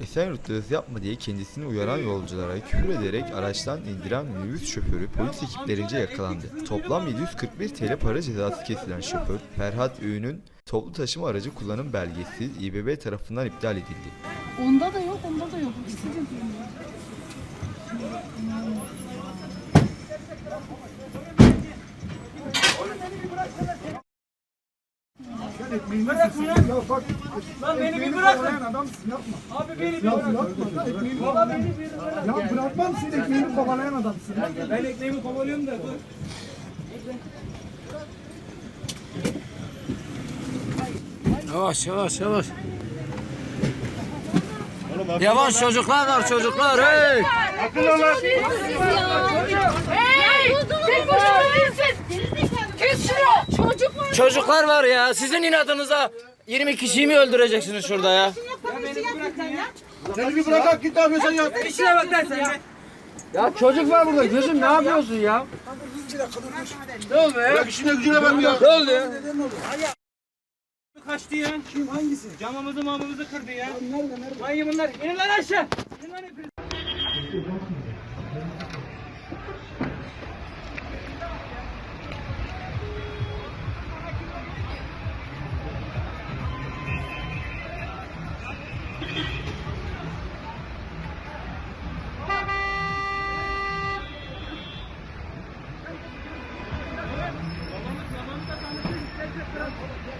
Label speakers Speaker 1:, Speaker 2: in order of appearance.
Speaker 1: Esenyurt'ta yapma diye kendisini uyaran yolculara küfür ederek araçtan indiren minibüs şoförü polis ekiplerince yakalandı. Toplam 741 TL para cezası kesilen şoför, Ferhat Öğün'ün toplu taşıma aracı kullanım belgesi İBB tarafından iptal edildi.
Speaker 2: Onda da yok, onda da yok. İkisi değil.
Speaker 3: Lan beni bir bırakın.
Speaker 4: adamsın yapma.
Speaker 3: Abi beni bir
Speaker 4: Ya
Speaker 3: bırakın.
Speaker 4: yapma da ekmeğini
Speaker 3: Baba beni bir bırakın.
Speaker 4: Ya bırakmam seni ekmeğini kovalayan adamsın.
Speaker 3: Ben ekmeğimi kovalıyorum da dur.
Speaker 5: Yavaş yavaş yavaş. Yavaş çocuklar var çocuklar hey.
Speaker 6: Hey!
Speaker 5: Çocuklar var ya sizin inadınıza 20 kişiyi mi öldüreceksiniz şurada ya?
Speaker 4: Seni bir bırak git ne yapıyorsan yap.
Speaker 3: İşine bak lan sen.
Speaker 5: Ya çocuk var burada gözüm ne yapıyorsun ya? Ne oldu ya?
Speaker 4: Bırak işine gücüne bak ya.
Speaker 5: Ne oldu ya?
Speaker 3: Kaçtı ya. Kim hangisi? Camımızı mamımızı kırdı ya. Nerede nerede? Hangi bunlar? İnin lan aşağı. İnin lan hepiniz. Thank you.